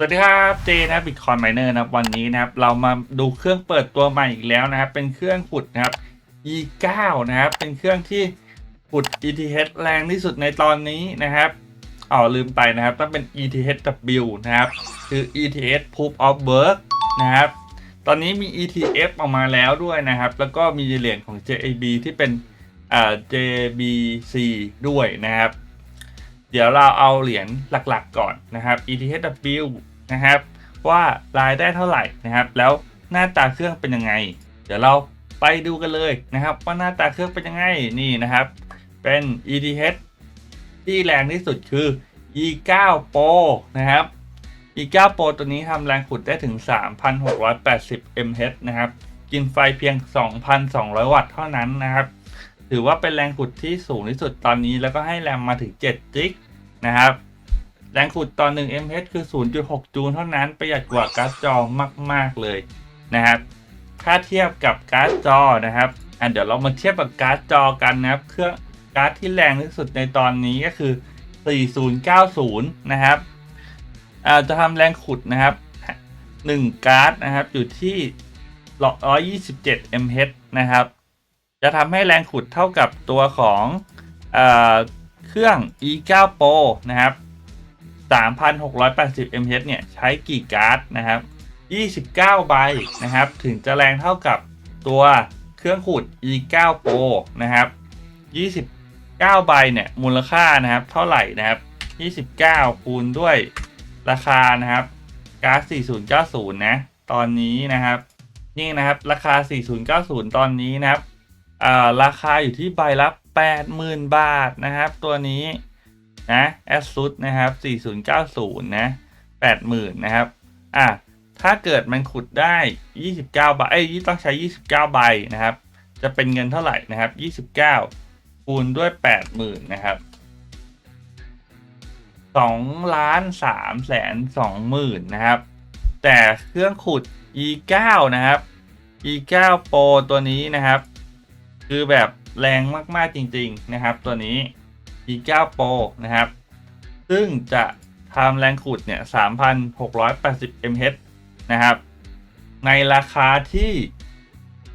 สวัสดีครับเจนะบิตคอย i มเนอร์นะครับวันนี้นะครับเรามาดูเครื่องเปิดตัวใหม่อีกแล้วนะครับเป็นเครื่องขุดนะครับ e9 นะครับเป็นเครื่องที่ขุด ETH แรงที่สุดในตอนนี้นะครับอ๋อลืมไปนะครับต้องเป็น ETHW นะครับคือ ETH Proof of Work นะครับตอนนี้มี ETF ออกมาแล้วด้วยนะครับ แล้วก็มีเหรียญของ JAB ที่เป็นอ่า JBC ด้วยนะครับ เดี๋ยวเราเอาเหรียญหลักๆก่อนนะครับ ETHW นะครับว่ารายได้เท่าไหร่นะครับ แล้วหน้าตาเครื่องเป็นยังไง เดี๋ยวเราไปดูกันเลยนะครับ ว่าหน้าตาเครื่องเป็นยังไงนี่นะครับ เป็น ETH ที่แรงที่สุดคือ E9 Pro นะครับ E9 Pro ตัวนี้ทำแรงขุดได้ถึง 3,680 mH นะครับ กินไฟเพียง 2,200 วัตต์เท่านั้นนะครับ ถือว่าเป็นแรงขุดที่สูงที่สุดตอนนี้แล้วก็ให้แรงมาถึง7จิกนะครับ แรงขุดตอน1 mH คือ 0.6 จูลเท่านั้นประหยัดกว่าการ์ดจอมาก ๆ เลยนะครับ ถ้าเทียบกับการ์ดจอนะครับอะเดี๋ยวเรามาเทียบกับการ์ดจอกันนะครับ เครื่องการ์ดที่แรงที่สุดในตอนนี้ก็คือ 4090 นะครับอ่าจะทำแรงขุดนะครับ 1 การ์ดนะครับอยู่ที่127 mH นะครับ จะทำให้แรงขุดเท่ากับตัวของเอเครื่อง e9 pro นะครับ 3,680 mH เนี่ย ใช้กี่การ์ดนะครับ 29 ใบนะครับ ถึงจะแรงเท่ากับตัวเครื่องขุด e9 pro นะครับ 29 ใบเนี่ย มูลค่านะครับ เท่าไหร่นะครับ 29 คูณด้วยราคานะครับการ์ด4090 นะ ตอนนี้นะครับ นี่นะครับ ราคา 4090 ตอนนี้นะครับ ราคาอยู่ที่ใบละ 80,000 บาทนะครับ ตัวนี้นะแอสซุดนะครับ 4090 นะ 80,000 นะครับ อะ ถ้าเกิดมันขุดได้ 29ใบเอ้ยต้องใช้ 29 ใบนะครับ จะเป็นเงินเท่าไหร่นะครับ 29 คูณด้วย 80,000 นะครับ2ล้าน3แสน2หมื่นนะครับ แต่เครื่องขุด e9 นะครับ e9 pro ตัวนี้นะครับ คือแบบแรงมากๆจริง ๆ นะครับ ตัวนี้ e9 pro นะครับ ซึ่งจะทำแรงขุดเนี่ย 3,680 mH นะครับ ในราคาที่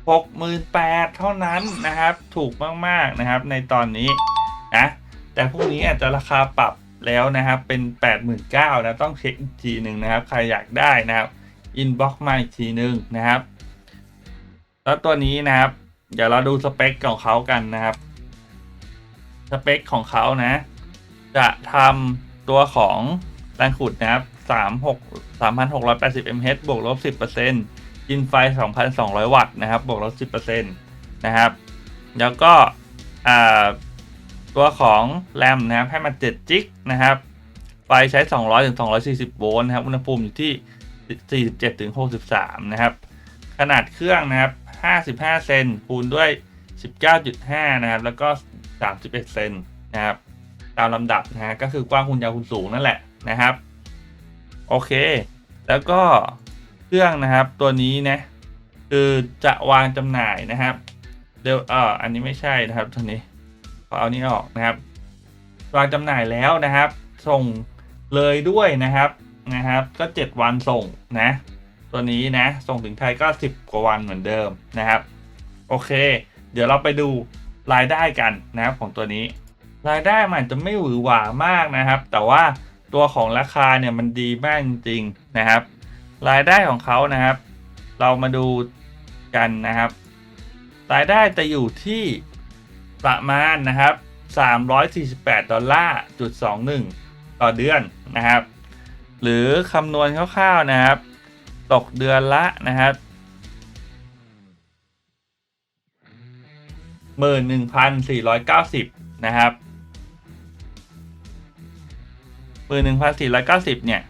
68,000เท่านั้นนะครับ ถูกมากๆนะครับ ในตอนนี้นะ แต่พรุ่งนี้อาจจะราคาปรับแล้วนะครับ เป็น 89,000นะต้องเช็คอีกทีหนึ่งนะครับ ใครอยากได้นะครับ อินบ็อกซ์มาอีกทีหนึ่งนะครับ แล้วตัวนี้นะครับ เดี๋ยวเราดูสเปคของเขากันนะครับ สเปคของเขานะ จะทำตัวของแรงขุดนะครับ36 3,680 mH บวกลบ 10%กินไฟ 2,200 วัตต์นะครับ บวกลบ 10%นะครับ แล้วก็ตัวของแรมนะครับ ให้มา7จิกนะครับ ไฟใช้ 200ถึง240 โวลต์นะครับ อุณหภูมิอยู่ที่ 47ถึง63 นะครับ ขนาดเครื่องนะครับ 55 เซนคูณด้วย 19.5 นะครับ แล้วก็ 31 เซนนะครับ ตามลำดับนะฮะก็คือกว้างคูณยาวคูณสูงนั่นแหละนะครับ โอเค แล้วก็เครื่องนะครับตัวนี้นะคือจะวางจำหน่ายนะครับเดี๋ยวเอออันนี้ไม่ใช่นะครับตัวนี้ขอเอานี้ออกนะครับ วางจำหน่ายแล้วนะครับ ส่งเลยด้วยนะครับนะครับ ก็ 7 วันส่งนะ ตัวนี้นะ ส่งถึงไทยก็ 10 กว่าวันเหมือนเดิมนะครับ โอเค เดี๋ยวเราไปดูรายได้กันนะครับของตัวนี้ รายได้มันจะไม่หวือหวามากนะครับ แต่ว่าตัวของราคาเนี่ยมันดีมากจริงๆนะครับ รายได้ของเขานะครับ เรามาดูกันนะครับ รายได้จะอยู่ที่ประมาณนะครับ 348 ดอลลาร์จุด21 ต่อเดือนนะครับ หรือคำนวณคร่าวๆนะครับ ตกเดือนละนะครับหมื่นหนึ่งพันสี่ร้อยเก้าสิบนะครับหมื่นหนึ่งพันสี่ร้อยเก้าสิบเนี่ย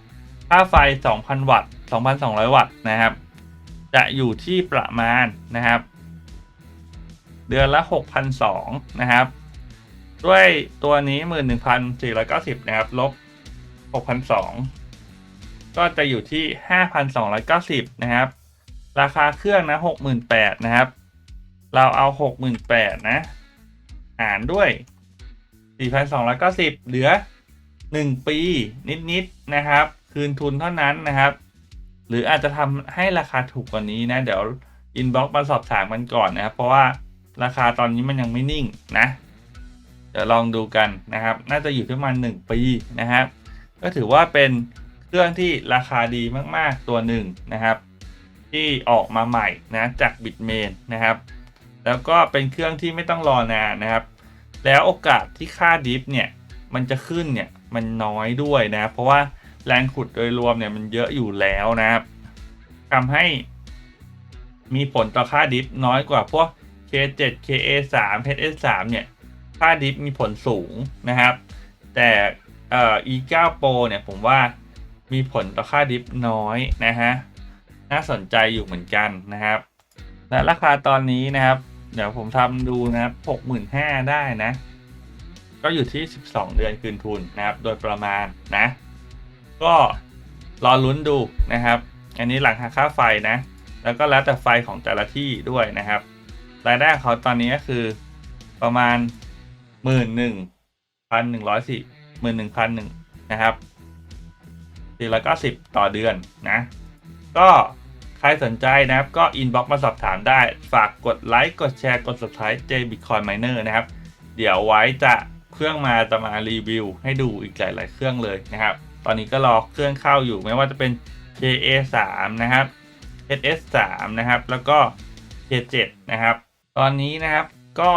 ค่าไฟสองพันวัตต์สองพันสองร้อยวัตต์นะครับ จะอยู่ที่ประมาณนะครับ เดือนละหกพันสองนะครับ ด้วยตัวนี้หมื่นหนึ่งพันสี่ร้อยเก้าสิบนะครับ ลบหกพันสอง ก็จะอยู่ที่ 5,290 นะครับ ราคาเครื่องนะ68,000นะครับ เราเอา 68,000นะหารด้วย 4,290 เหลือ 1 ปีนิดๆนนะครับ คืนทุนเท่านั้นนะครับ หรืออาจจะทำให้ราคาถูกกว่านี้นะ เดี๋ยวอินบ็อกมาสอบถามกันก่อนนะครับ เพราะว่าราคาตอนนี้มันยังไม่นิ่งนะ เดี๋ยวลองดูกันนะครับ น่าจะอยู่ที่ประมาณ1ปีนะครับ ก็ถือว่าเป็น เครื่องที่ราคาดีมากๆตัวหนึ่งนะครับ ที่ออกมาใหม่นะจากบิตเมนนะครับ แล้วก็เป็นเครื่องที่ไม่ต้องรอนานนะครับ แล้วโอกาสที่ค่าดิฟเนี่ยมันจะขึ้นเนี่ยมันน้อยด้วยนะเพราะว่าแรงขุดโดยรวมเนี่ยมันเยอะอยู่แล้วนะครับทำให้มีผลต่อค่าดิฟน้อยกว่าพวก K7 KA3 HS3 เนี่ยค่าดิฟมีผลสูงนะครับ แต่เอ่อ E9 Pro เนี่ยผมว่า มีผลต่อค่าดิฟน้อยนะฮะ น่าสนใจอยู่เหมือนกันนะครับ และราคาตอนนี้นะครับ เดี๋ยวผมทำดูนะครับ65,000ได้นะ ก็อยู่ที่ 12 เดือนคืนทุนนะครับ โดยประมาณนะ ก็รอลุ้นดูนะครับ อันนี้หลังหักค่าไฟนะ แล้วก็แล้วแต่ไฟของแต่ละที่ด้วยนะครับ รายได้เขาตอนนี้ก็คือประมาณ1 1 1 1 1 4 1 1 0 0นะครับ 490 ต่อเดือนนะ ก็ใครสนใจนะครับ ก็อินบ็อกมาสอบถามได้ ฝากกดไลค์ กดแชร์ กด subscribe J Bitcoin Miner นะครับ เดี๋ยวไว้จะเครื่องมาจะมารีวิว ให้ดูอีกหลาย ๆ เครื่องเลยนะครับ ตอนนี้ก็รอเครื่องเข้าอยู่ไม่ว่าจะเป็น KA3 นะครับ HS3 นะครับ แล้วก็ K7 นะครับ ตอนนี้นะครับก็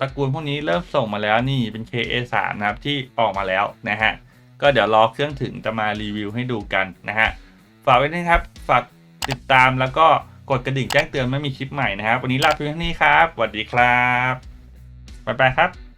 ตระกูลพวกนี้เริ่มส่งมาแล้วนี่เป็น KA3 นะครับที่ออกมาแล้วนะฮะ ก็เดี๋ยวรอเครื่องถึงจะมารีวิวให้ดูกันนะฮะ ฝากไว้นะครับ ฝากติดตามแล้วก็กดกระดิ่งแจ้งเตือนไม่มีคลิปใหม่นะครับ วันนี้ลาไปเพียงเท่านี้ครับสวัสดีครับ บ๊ายบายครับ